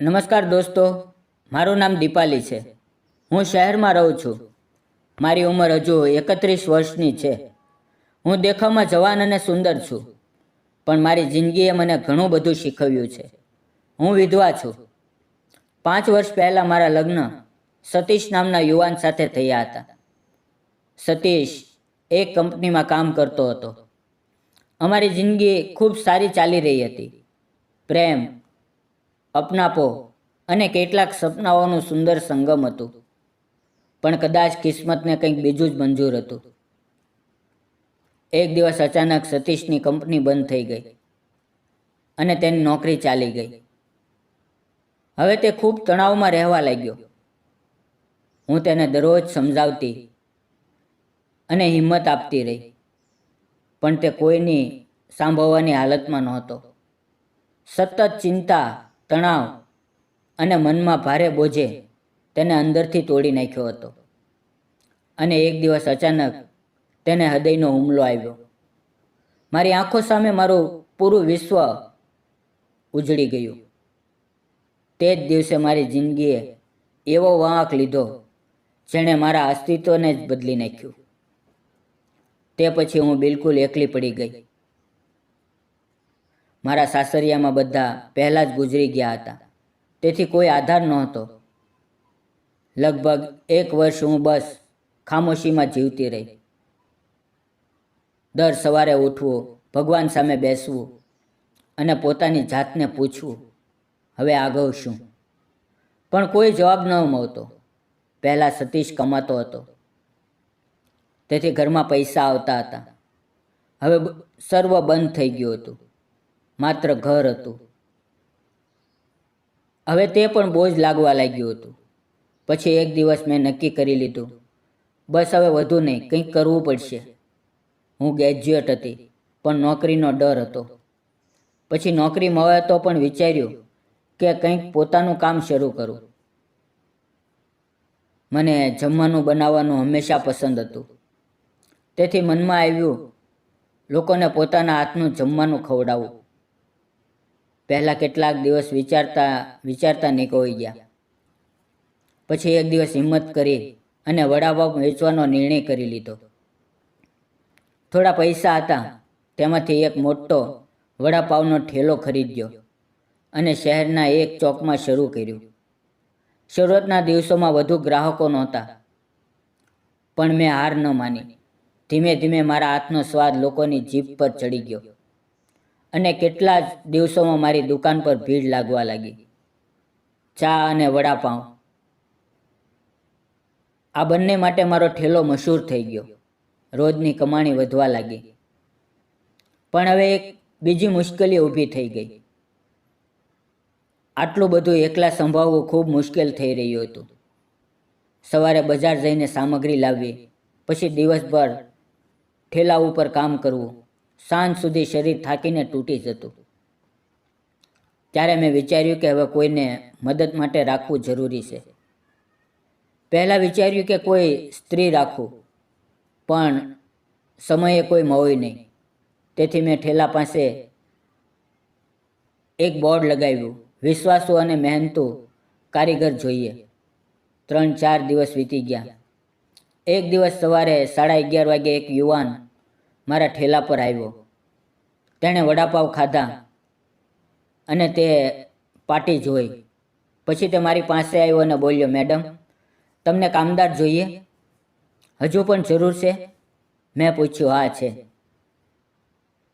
નમસ્કાર દોસ્તો, મારું નામ દીપાલી છે. હું શહેરમાં રહું છું. મારી ઉંમર હજુ એકત્રીસ વર્ષની છે. હું દેખાવમાં જવાન અને સુંદર છું, પણ મારી જિંદગીએ મને ઘણું બધું શીખવ્યું છે. હું વિધવા છું. પાંચ વર્ષ પહેલાં મારા લગ્ન સતીશ નામના યુવાન સાથે થયા હતા. સતીશ એક કંપનીમાં કામ કરતો હતો. અમારી જિંદગી ખૂબ સારી ચાલી રહી હતી. પ્રેમ અપનાપો અને કેટલાક સપનાઓનું સુંદર સંગમ હતું. પણ કદાચ કિસ્મતને કંઈક બીજું જ મંજૂર હતું. એક દિવસ અચાનક સતીશની કંપની બંધ થઈ ગઈ અને તેની નોકરી ચાલી ગઈ. હવે તે ખૂબ તણાવમાં રહેવા લાગ્યો. હું તેને દરરોજ સમજાવતી અને હિંમત આપતી રહી, પણ તે કોઈની સાંભળવાની હાલતમાં નહોતો. સતત ચિંતા તણાવ અને મનમાં ભારે બોજે તેને અંદરથી તોડી નાખ્યો હતો. અને એક દિવસ અચાનક તેને હૃદયનો હુમલો આવ્યો. મારી આંખો સામે મારું પૂરું વિશ્વ ઉજળી ગયું. તે જ દિવસે મારી જિંદગીએ એવો વાંક લીધો જેણે મારા અસ્તિત્વને જ બદલી નાખ્યું. તે પછી હું બિલકુલ એકલી પડી ગઈ. મારા સાસરિયામાં બધા પહેલાં જ ગુજરી ગયા હતા. તેથી કોઈ આધાર નહોતો. લગભગ એક વર્ષ હું બસ ખામોશીમાં જીવતી રહી. દર સવારે ઉઠવું, ભગવાન સામે બેસવું અને પોતાની જાતને પૂછવું, હવે આગળ શું? પણ કોઈ જવાબ ન મળતો. પહેલાં સતીશ કમાતો હતો. તેથી ઘરમાં પૈસા આવતા હતા. હવે સર્વ બંધ થઈ ગયું હતું. માત્ર ઘર હતું. હવે તે પણ બોજ લાગવા લાગ્યું હતું. પછી એક દિવસ મેં નક્કી કરી લીધું, બસ હવે વધુ નહીં, કંઈક કરવું પડશે. હું ગ્રેજ્યુએટ હતી, પણ નોકરીનો ડર હતો. પછી નોકરી મળે તો પણ વિચાર્યું કે કંઈક પોતાનું કામ શરૂ કરું. મને જમવાનું બનાવવાનું હંમેશા પસંદ હતું. તેથી મનમાં આવ્યું, લોકોને પોતાના હાથનું જમવાનું ખવડાવવું પહેલાં કેટલાક દિવસ વિચારતા વિચારતા નીકળી ગયા. પછી એક દિવસ હિંમત કરી અને વડાપાવ વેચવાનો નિર્ણય કરી લીધો. થોડા પૈસા હતા, તેમાંથી એક મોટો વડાપાવનો ઠેલો ખરીદ્યો અને શહેરના એક ચોકમાં શરૂ કર્યું. શરૂઆતના દિવસોમાં વધુ ગ્રાહકો નહોતા, પણ મેં હાર ન માની. ધીમે ધીમે મારા હાથનો સ્વાદ લોકોની જીભ પર ચડી ગયો. અને કેટલા જ દિવસોમાં મારી દુકાન પર ભીડ લાગવા લાગી. ચા અને વડાપાઉં. આ બંને માટે મારો ઠેલો મશહૂર થઈ ગયો. રોજની કમાણી વધવા લાગી. પણ હવે એક બીજી મુશ્કેલી ઊભી થઈ ગઈ. આટલું બધું એકલા સંભાળવું ખૂબ મુશ્કેલ થઈ રહ્યું હતું. સવારે બજાર જઈને સામગ્રી લાવવી, પછી દિવસભર ઠેલા ઉપર કામ કરવું. સાંજ સુધી શરીર થાકીને તૂટી જતું. ત્યારે મેં વિચાર્યું કે હવે કોઈને મદદ માટે રાખવું જરૂરી છે. પહેલાં વિચાર્યું કે કોઈ સ્ત્રી રાખવું પણ સમયે કોઈ મળ્યું નહીં. તેથી મેં ઠેલા પાસે એક બોર્ડ લગાવ્યું, વિશ્વાસુ અને મહેનતુ કારીગર જોઈએ. ત્રણ ચાર દિવસ વીતી ગયા. એક દિવસ સવારે સાડા અગિયાર વાગે એક યુવાન મારા ઠેલા પર આવ્યો. તેણે વડાપાવ ખાધા અને તે પાટી જોઈ. પછી તે મારી પાસે આવ્યો અને બોલ્યો, મેડમ, તમને કામદાર જોઈએ? હજુ પણ જરૂર છે? મેં પૂછ્યું, હા, છે.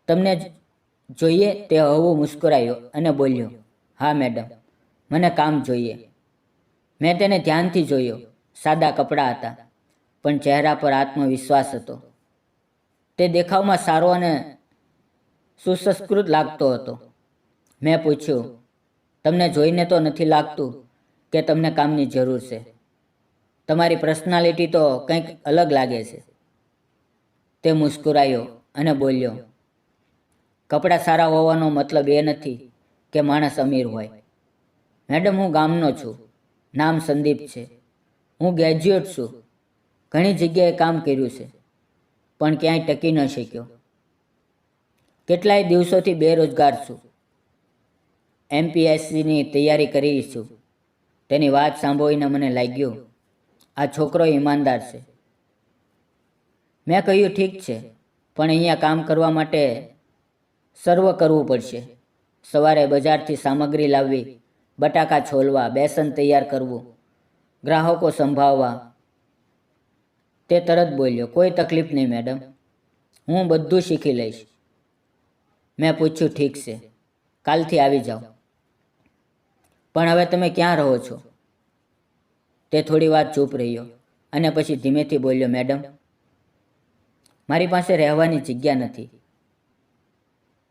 તમને જોઈએ? તે હવું મુસ્કુરાયો અને બોલ્યો, હા, મેડમ, મને કામ જોઈએ. મેં તેને ધ્યાનથી જોયો. સાદા કપડાં હતા, પણ ચહેરા પર આત્મવિશ્વાસ હતો. તે દેખાવમાં સારો અને સુસંસ્કૃત લાગતો હતો. મેં પૂછ્યું, તમને જોઈને તો નથી લાગતું કે તમને કામની જરૂર છે? તમારી પર્સનાલિટી તો કંઈક અલગ લાગે છે. તે મુસ્કુરાયો અને બોલ્યો, કપડાં સારા હોવાનો મતલબ એ નથી કે માણસ અમીર હોય. મેડમ, હું ગામનો છું. નામ સંદીપ છે. હું ગ્રેજ્યુએટ છું. ઘણી જગ્યાએ કામ કર્યું છે. પણ ક્યાંય ટકી ન શક્યો. કેટલાય દિવસોથી બેરોજગાર છું. એમપીએસસીની તૈયારી કરી છું. તેની વાત સાંભળીને મને લાગ્યું, આ છોકરો ઈમાનદાર છે. મેં કહ્યું, ઠીક છે, પણ અહીંયા કામ કરવા માટે સર્વ કરવું પડશે. સવારે બજારથી સામગ્રી લાવવી, બટાકા છોલવા, બેસન તૈયાર કરવું, ગ્રાહકો સંભાળવા તે તરત બોલ્યો, કોઈ તકલીફ નહીં, મેડમ. હું બધું શીખી લઈશ. મેં પૂછ્યું, ઠીક છે. કાલથી આવી જાઓ. પણ હવે તમે ક્યાં રહો છો? તે થોડી વાર ચૂપ રહ્યો અને પછી ધીમેથી બોલ્યો, મેડમ, મારી પાસે રહેવાની જગ્યા નથી.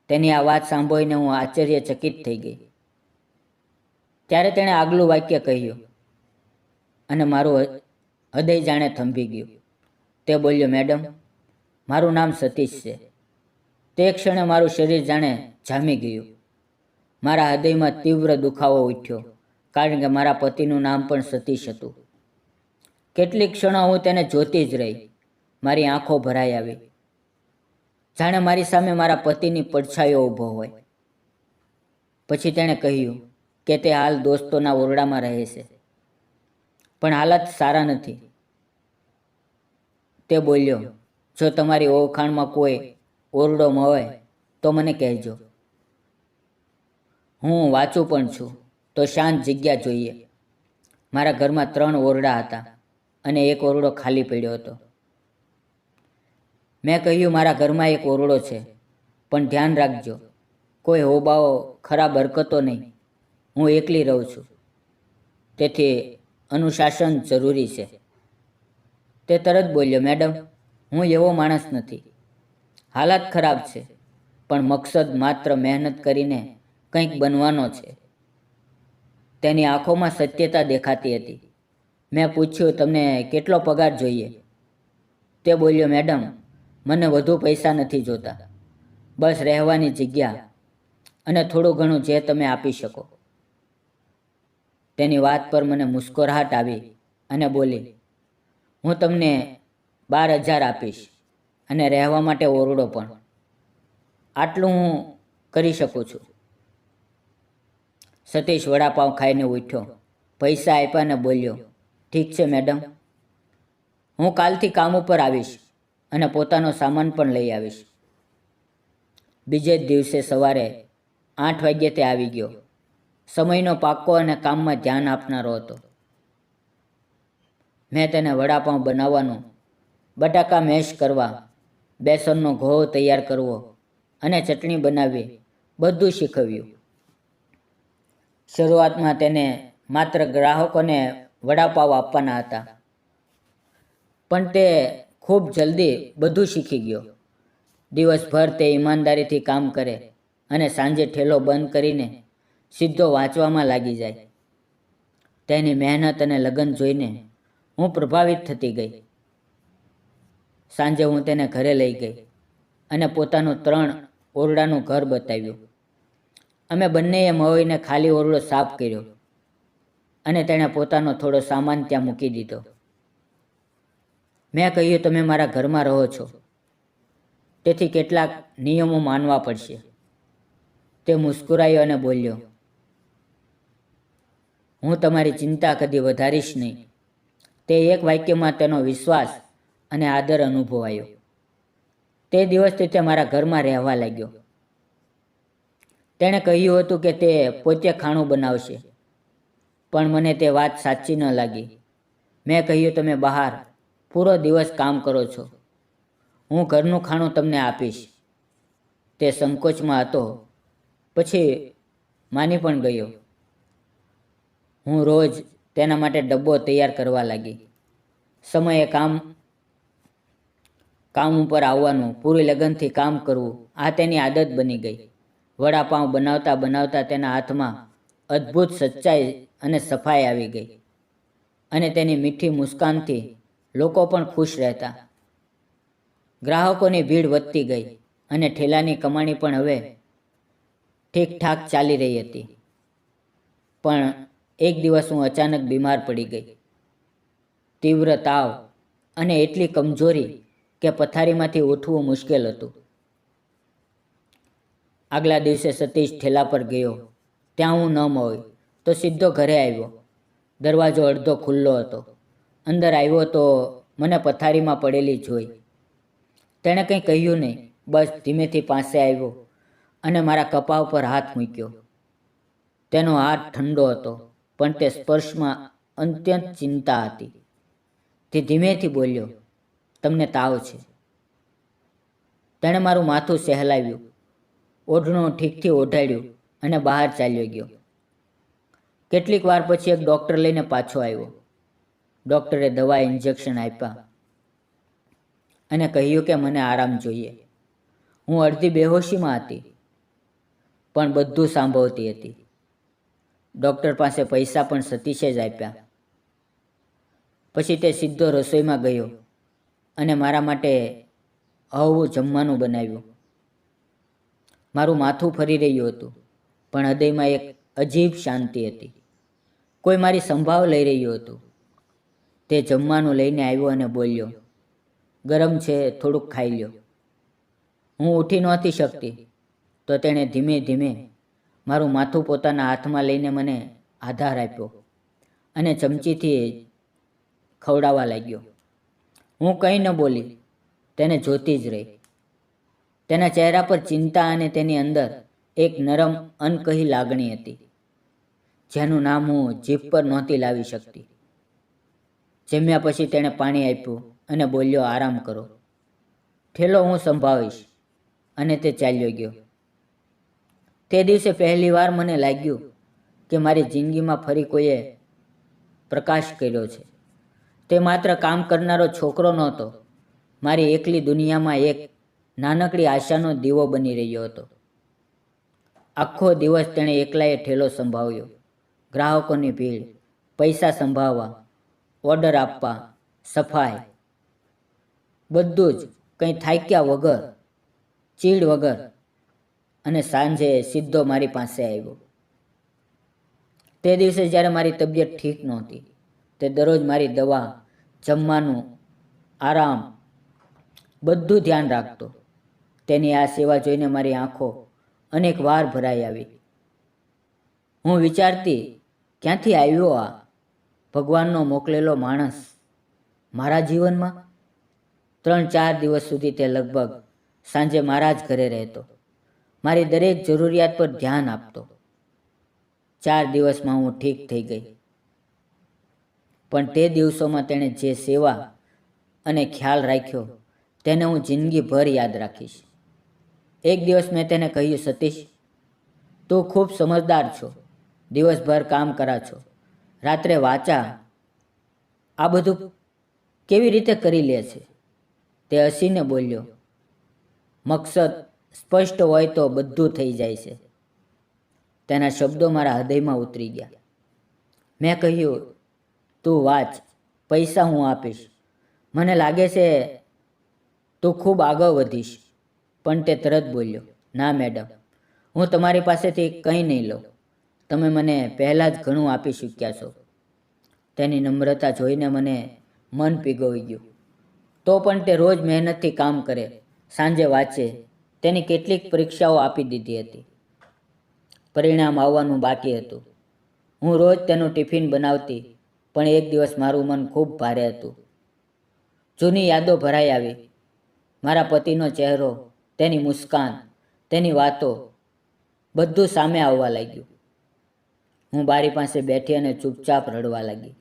તેની આ વાત સાંભળીને હું આશ્ચર્યચકિત થઈ ગઈ. ત્યારે તેણે આગલું વાક્ય કહ્યું અને મારું હૃદય જાણે થંભી ગયું. તે બોલ્યો, મેડમ, મારું નામ સતીશ છે. તે ક્ષણે મારું શરીર જાણે જામી ગયું. મારા હૃદયમાં તીવ્ર દુખાવો ઉઠ્યો, કારણ કે મારા પતિનું નામ પણ સતીશ હતું. કેટલીક ક્ષણો હું તેને જોતી જ રહી. મારી આંખો ભરાઈ આવી. જાણે મારી સામે મારા પતિની પડછાયો ઊભો હોય. પછી તેણે કહ્યું કે તે હાલ દોસ્તોના ઓરડામાં રહે છે. પણ હાલત સારા નથી. તે બોલ્યો, જો તમારી ઓળખાણમાં કોઈ ઓરડો મળે તો મને કહેજો. હું વાંચું પણ છું, તો શાંત જગ્યા જોઈએ. મારા ઘરમાં ત્રણ ઓરડા હતા અને એક ઓરડો ખાલી પડ્યો હતો. મેં કહ્યું, મારા ઘરમાં એક ઓરડો છે, પણ ધ્યાન રાખજો, કોઈ હોબાઓ, ખરાબ હરકતો નહીં. હું એકલી રહું છું. તેથી અનુશાસન જરૂરી છે. તે તરત બોલ્યો, મેડમ, હું એવો માણસ નથી. હાલત ખરાબ છે, પણ મકસદ માત્ર મહેનત કરીને કંઈક બનવાનો છે. તેની આંખોમાં સત્યતા દેખાતી હતી. મેં પૂછ્યું, તમને કેટલો પગાર જોઈએ? તે બોલ્યો, મેડમ, મને વધુ પૈસા નથી જોતા. બસ રહેવાની જગ્યા અને થોડું ઘણું જે તમે આપી શકો. તેની વાત પર મને મુસ્કોરાહટ આવી અને બોલી હું તમને બાર હજાર આપીશ અને રહેવા માટે ઓરડો પણ. આટલું હું કરી શકું છું. સતીશ વડાપાઉં ખાઈને ઉઠ્યો. પૈસા આપ્યા ને બોલ્યો, ઠીક છે, મેડમ. હું કાલથી કામ ઉપર આવીશ અને પોતાનો સામાન પણ લઈ આવીશ. બીજે જ દિવસે સવારે આઠ વાગ્યે તે આવી ગયો. સમયનો પાકો અને કામમાં ધ્યાન આપનારો હતો. મેં તેને વડાપાઉં બનાવવાનું, બટાકા મેશ કરવા, બેસનનો ઘોવ તૈયાર કરવો અને ચટણી બનાવવી બધું શીખવ્યું. શરૂઆતમાં તેને માત્ર ગ્રાહકોને વડાપાવ આપવાના હતા. પણ તે ખૂબ જલ્દી બધું શીખી ગયો. દિવસભર તે ઈમાનદારીથી કામ કરે અને સાંજે ઠેલો બંધ કરીને સીધો વાંચવામાં લાગી જાય. તેની મહેનત અને લગન જોઈને હું પ્રભાવિત થતી ગઈ. સાંજે હું તેને ઘરે લઈ ગઈ અને પોતાનું ત્રણ ઓરડાનું ઘર બતાવ્યું. અમે બંનેએ મળીને ખાલી ઓરડો સાફ કર્યો અને તેણે પોતાનો થોડો સામાન ત્યાં મૂકી દીધો. મેં કહ્યું, તમે મારા ઘરમાં રહો છો. તેથી કેટલાક નિયમો માનવા પડશે. તે મુસ્કુરાયો અને બોલ્યો, હું તમારી ચિંતા કદી વધારીશ નહીં. તે એક વાક્યમાં તેનો વિશ્વાસ અને આદર અનુભવાયો. તે દિવસથી તે મારા ઘરમાં રહેવા લાગ્યો. તેણે કહ્યું હતું કે તે પોતે ખાણું બનાવશે, પણ મને તે વાત સાચી ન લાગી. મેં કહ્યું, તમે બહાર પૂરો દિવસ કામ કરો છો. હું ઘરનું ખાણું તમને આપીશ. તે સંકોચમાં હતો. પછી માની પણ ગયો. હું રોજ તેના માટે ડબ્બો તૈયાર કરવા લાગી. સમયે કામ કામ ઉપર આવવાનું, પૂરી લગનથી કામ કરવું, આ તેની આદત બની ગઈ. વડાપાઉં બનાવતા બનાવતા તેના હાથમાં અદ્ભુત સચ્ચાઈ અને સફાઈ આવી ગઈ. અને તેની મીઠી મુસ્કાનથી લોકો પણ ખુશ રહેતા. ગ્રાહકોની ભીડ વધતી ગઈ અને ઠેલાની કમાણી પણ હવે ઠીકઠાક ચાલી રહી હતી. પણ એક દિવસ હું અચાનક બીમાર પડી ગઈ. તીવ્ર તાવ અને એટલી કમજોરી કે પથારીમાંથી ઉઠવું મુશ્કેલ હતું. આગલા દિવસે સતીશ ઠેલા પર ગયો. ત્યાં હું ન હોય તો સીધો ઘરે આવ્યો. દરવાજો અડધો ખુલ્લો હતો. અંદર આવ્યો તો મને પથારીમાં પડેલી જોઈ. તેણે કંઈ કહ્યું નહીં, બસ ધીમેથી પાસે આવ્યો અને મારા કપા ઉપર હાથ મૂક્યો. તેનો હાથ ઠંડો હતો. પણ તે સ્પર્શમાં અત્યંત ચિંતા હતી. તે ધીમેથી બોલ્યો, તમને તાવ છે. તેણે મારું માથું સહેલાવ્યું. ઓઢણું ઠીકથી ઓઢાડ્યું અને બહાર ચાલ્યો ગયો. કેટલીક વાર પછી એક ડૉક્ટર લઈને પાછો આવ્યો. ડૉક્ટરે દવા ઇન્જેક્શન આપ્યા અને કહ્યું કે મને આરામ જોઈએ. હું અડધી બેહોશીમાં હતી, પણ બધું સાંભળતી હતી. ડૉક્ટર પાસે પૈસા પણ સતીશે જ આપ્યા. પછી તે સીધો રસોઈમાં ગયો અને મારા માટે હળવું જમવાનું બનાવ્યું. મારું માથું ફરી રહ્યું હતું, પણ હૃદયમાં એક અજીબ શાંતિ હતી. કોઈ મારી સંભાવ લઈ રહ્યું હતું. તે જમવાનું લઈને આવ્યો અને બોલ્યો, ગરમ છે, થોડુંક ખાઈ લ્યો. હું ઉઠી નહોતી શકતી. તો તેણે ધીમે ધીમે મારું માથું પોતાના હાથમાં લઈને મને આધાર આપ્યો અને ચમચીથી ખવડાવવા લાગ્યો. હું કંઈ ન બોલી, તેને જોતી જ રહી. તેના ચહેરા પર ચિંતા અને તેની અંદર એક નરમ, અનકહી લાગણી હતી, જેનું નામ હું જીભ પર નહોતી લાવી શકતી. જમ્યા પછી તેણે પાણી આપ્યું અને બોલ્યો, આરામ કરો. ઠેલો હું સંભાળીશ અને તે ચાલ્યો ગયો. તે દિવસે પહેલીવાર મને લાગ્યું કે મારી જિંદગીમાં ફરી કોઈએ પ્રકાશ કર્યો છે. તે માત્ર કામ કરનારો છોકરો નહોતો, મારી એકલી દુનિયામાં એક નાનકડી આશાનો દીવો બની રહ્યો હતો. આખો દિવસ તેણે એકલાએ ઠેલો સંભાળ્યો. ગ્રાહકોની ભીડ, પૈસા સંભાળવા, ઓર્ડર આપવા, સફાઈ, બધું જ કંઈ થાક્યા વગર, ચીડ વગર અને સાંજે સીધો મારી પાસે આવ્યો. તે દિવસે જ્યારે મારી તબિયત ઠીક નહોતી, તે દરરોજ મારી દવા, જમવાનું, આરામ બધું ધ્યાન રાખતો. તેની આ સેવા જોઈને મારી આંખો અનેક વાર ભરાઈ આવી. હું વિચારતી, ક્યાંથી આવ્યો આ? ભગવાનનો મોકલેલો માણસ મારા જીવનમાં? ત્રણ ચાર દિવસ સુધી તે લગભગ સાંજે મારા જ ઘરે રહેતો. મારી દરેક જરૂરિયાત પર ધ્યાન આપતો. ચાર દિવસમાં હું ઠીક થઈ ગઈ. પણ તે દિવસોમાં તેણે જે સેવા અને ખ્યાલ રાખ્યો, તેને હું જિંદગીભર યાદ રાખીશ. એક દિવસ મેં તેને કહ્યું, સતીશ, તું ખૂબ સમજદાર છો. દિવસભર કામ કરા છો. રાત્રે વાંચા. આ બધું કેવી રીતે કરી લે છે? તે હસીને બોલ્યો, મકસદ સ્પષ્ટ હોય તો બધું થઈ જાય છે. તેના શબ્દો મારા હૃદયમાં ઉતરી ગયા. મેં કહ્યું, તું વાંચ, પૈસા હું આપીશ. મને લાગે છે, તું ખૂબ આગળ વધીશ. પણ તે તરત બોલ્યો, ના, મેડમ, હું તમારી પાસેથી કંઈ નહીં લઉં. તમે મને પહેલાં જ ઘણું આપી ચૂક્યા છો. તેની નમ્રતા જોઈને મને મન પીગોવી ગયું. તો પણ તે રોજ મહેનતથી કામ કરે, સાંજે વાંચે તેની કેટલીક પરીક્ષાઓ આપી દીધી હતી. પરિણામ આવવાનું બાકી હતું. હું રોજ તેનું ટિફિન બનાવતી, પણ એક દિવસ મારું મન ખૂબ ભારે હતું. જૂની યાદો ભરાઈ આવી. મારા પતિનો ચહેરો, તેની મુસ્કાન, તેની વાતો, બધું સામે આવવા લાગ્યું. હું બારી પાસે બેઠી અને ચૂપચાપ રડવા લાગી.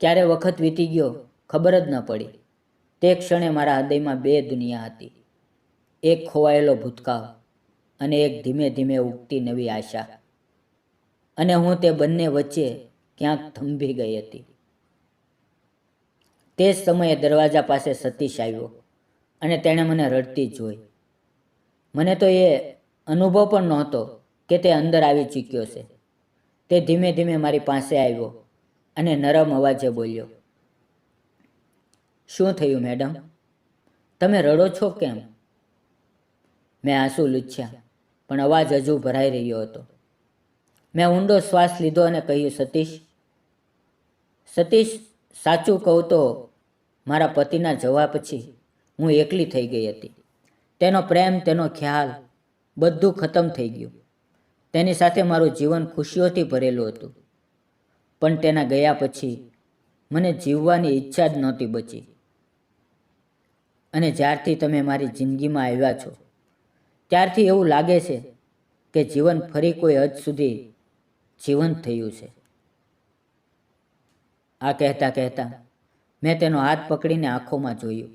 ક્યારે વખત વીતી ગયો ખબર જ ન પડી. તે ક્ષણે મારા હૃદયમાં બે દુનિયા હતી. એક ખોવાયેલો ભૂતકાળ અને એક ધીમે ધીમે ઉગતી નવી આશા. અને હું તે બંને વચ્ચે ક્યાંક થંભી ગઈ હતી. તે જ સમયે દરવાજા પાસે સતીશ આવ્યો અને તેણે મને રડતી જોઈ. મને તો એ અનુભવ પણ નહોતો કે તે અંદર આવી ચૂક્યો છે. તે ધીમે ધીમે મારી પાસે આવ્યો અને નરમ અવાજે બોલ્યો, શું થયું મેડમ? તમે રડો છો કેમ? મેં આંસુ લૂછ્યા, પણ અવાજ હજુ ભરાઈ રહ્યો હતો. મેં ઊંડો શ્વાસ લીધો અને કહ્યું, સતીશ સતીશ, સાચું કહું તો મારા પતિના જવા પછી હું એકલી થઈ ગઈ હતી. તેનો પ્રેમ, તેનો ખ્યાલ બધું ખતમ થઈ ગયું. તેની સાથે મારું જીવન ખુશીઓથી ભરેલું હતું. પણ તેના ગયા પછી મને જીવવાની ઈચ્છા જ નહોતી બચી. અને જ્યારથી તમે મારી જિંદગીમાં આવ્યા છો ત્યારથી એવું લાગે છે કે જીવન ફરી કોઈ હદ સુધી જીવંત થયું છે. આ કહેતા કહેતા મેં તેનો હાથ પકડીને આંખોમાં જોયું.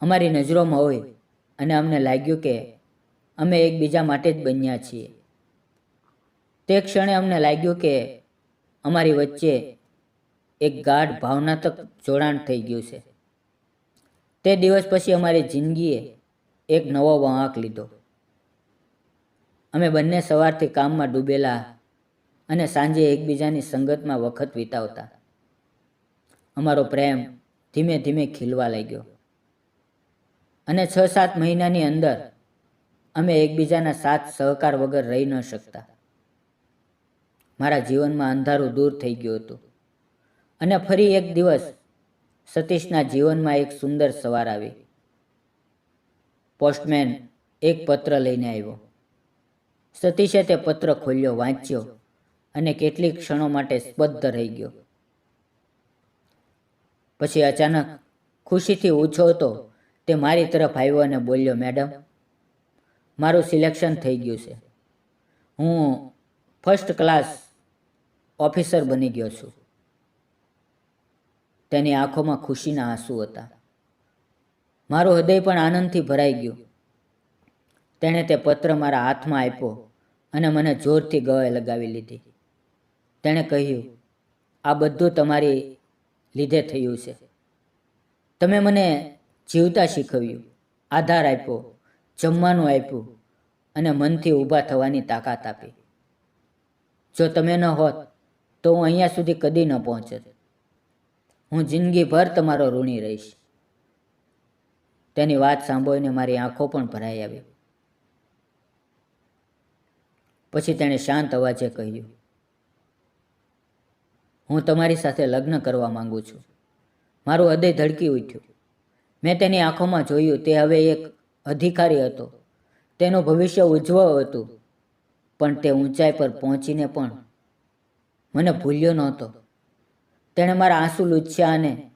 અમારી નજરોમાં હોય અને અમને લાગ્યું કે અમે એકબીજા માટે જ બન્યા છીએ. તે ક્ષણે અમને લાગ્યું કે અમારી વચ્ચે એક ગાઢ, ભાવનાત્મક જોડાણ થઈ ગયું છે. તે દિવસ પછી અમારી જિંદગીએ એક નવો વળાંક લીધો. અમે બંને સવારથી કામમાં ડૂબેલા અને સાંજે એકબીજાની સંગતમાં વખત વિતાવતા. અમારો પ્રેમ ધીમે ધીમે ખીલવા લાગ્યો. અને છ સાત મહિનાની અંદર અમે એકબીજાના સાથ સહકાર વગર રહી ન શકતા. મારા જીવનમાં અંધારું દૂર થઈ ગયું હતું. અને ફરી એક દિવસ સતીશના જીવનમાં એક સુંદર સવાર આવી. પોસ્ટમેન એક પત્ર લઈને આવ્યો. સતીશે તે પત્ર ખોલ્યો, વાંચ્યો અને કેટલીક ક્ષણો માટે સ્પષ્ટ રહી ગયો. પછી અચાનક ખુશીથી ઓછો હતો, તે મારી તરફ આવ્યો અને બોલ્યો, મેડમ, મારું સિલેક્શન થઈ ગયું છે. હું ફર્સ્ટ ક્લાસ ઓફિસર બની ગયો છું. તેની આંખોમાં ખુશીના આંસુ હતા. મારું હૃદય પણ આનંદથી ભરાઈ ગયું. તેણે તે પત્ર મારા હાથમાં આપ્યો અને મને જોરથી ગળે લગાવી લીધી. તેણે કહ્યું, આ બધું તમારી લીધે થયું છે. તમે મને જીવતા શીખવ્યું, આધાર આપ્યો, જમવાનું આપ્યું અને મનથી ઊભા થવાની તાકાત આપી. જો તમે ન હોત, તો હું અહીંયા સુધી કદી ન પહોંચત. હું જિંદગીભર તમારો ઋણી રહીશ. તેની વાત સાંભળીને મારી આંખો પણ ભરાઈ આવી. પછી તેણે શાંત અવાજે કહ્યું, હું તમારી સાથે લગ્ન કરવા માંગુ છું. મારું હૃદય ધડકી ઉઠ્યું. મેં તેની આંખોમાં જોયું, તે હવે એક અધિકારી હતો. તેનું ભવિષ્ય ઉજ્જવળ હતું, પણ તે ઊંચાઈ પર પહોંચીને પણ મને ભૂલ્યો નહોતો. તેણે મારા આંસુ લૂછ્યા અને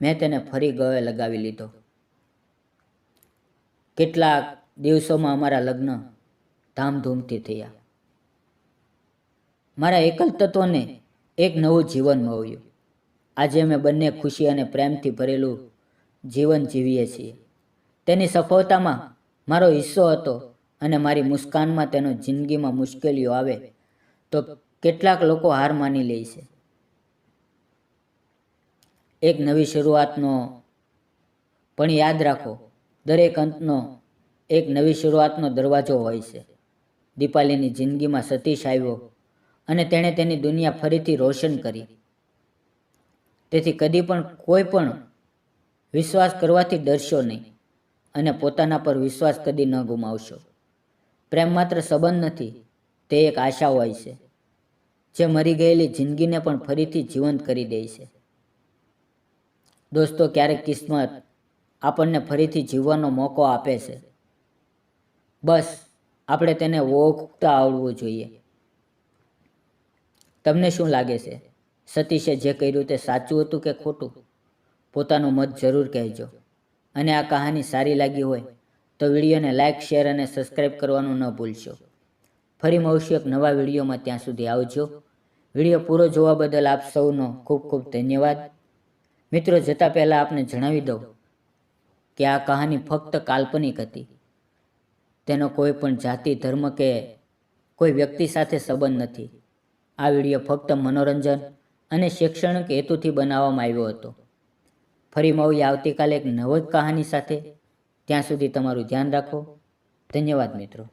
મેં તેને ફરી ગળે લગાવી લીધો. કેટલાક દિવસોમાં અમારા લગ્ન ધામધૂમથી થયા. મારા એકલ તત્વને એક નવું જીવન મળ્યું. આજે અમે બંને ખુશી અને પ્રેમથી ભરેલું જીવન જીવીએ છીએ. તેની સફળતામાં મારો હિસ્સો હતો અને મારી મુસ્કાનમાં તેનો જિંદગીમાં મુશ્કેલીઓ આવે તો કેટલાક લોકો હાર માની લે છે. એક નવી શરૂઆતનો પણ યાદ રાખો. દરેક અંતનો એક નવી શરૂઆતનો દરવાજો હોય છે. દીપાલીની જિંદગીમાં સતીશ આવ્યો અને તેણે તેની દુનિયા ફરીથી રોશન કરી. તેથી કદી પણ કોઈ પણ વિશ્વાસ કરવાથી ડરશો નહીં અને પોતાના પર વિશ્વાસ કદી ન ગુમાવશો. પ્રેમ માત્ર સંબંધ નથી, તે એક આશા હોય છે, જે મરી ગયેલી જિંદગીને પણ ફરીથી જીવંત કરી દે છે. દોસ્તો, ક્યારેક કિસ્મત આપણને ફરીથી જીવવાનો મોકો આપે છે. બસ, આપણે તેને ઓળખતા આવડવું જોઈએ. તમને શું લાગે છે? સતીશે જે કર્યું તે સાચું હતું કે ખોટું? પોતાનું મત જરૂર કહેજો. અને આ કહાની સારી લાગી હોય, તો વિડીયોને લાઇક શેર અને સબસ્ક્રાઈબ કરવાનું ન ભૂલશો. ફરી મળશું એક નવા વિડીયોમાં ત્યાં સુધી આવજો. વીડિયો પૂરો જોવા બદલ આપ સૌનો ખૂબ ખૂબ ધન્યવાદ. મિત્રો, જતાં પહેલાં આપને જણાવી દઉં કે આ કહાની ફક્ત કાલ્પનિક હતી. તેનો કોઈ પણ જાતિ, ધર્મ કે કોઈ વ્યક્તિ સાથે સંબંધ નથી. આ વીડિયો ફક્ત મનોરંજન અને શૈક્ષણિક હેતુથી બનાવવામાં આવ્યો હતો. ફરી મળીએ આવતીકાલે એક નવી કહાની સાથે ત્યાં સુધી તમારું ધ્યાન રાખો. ધન્યવાદ મિત્રો.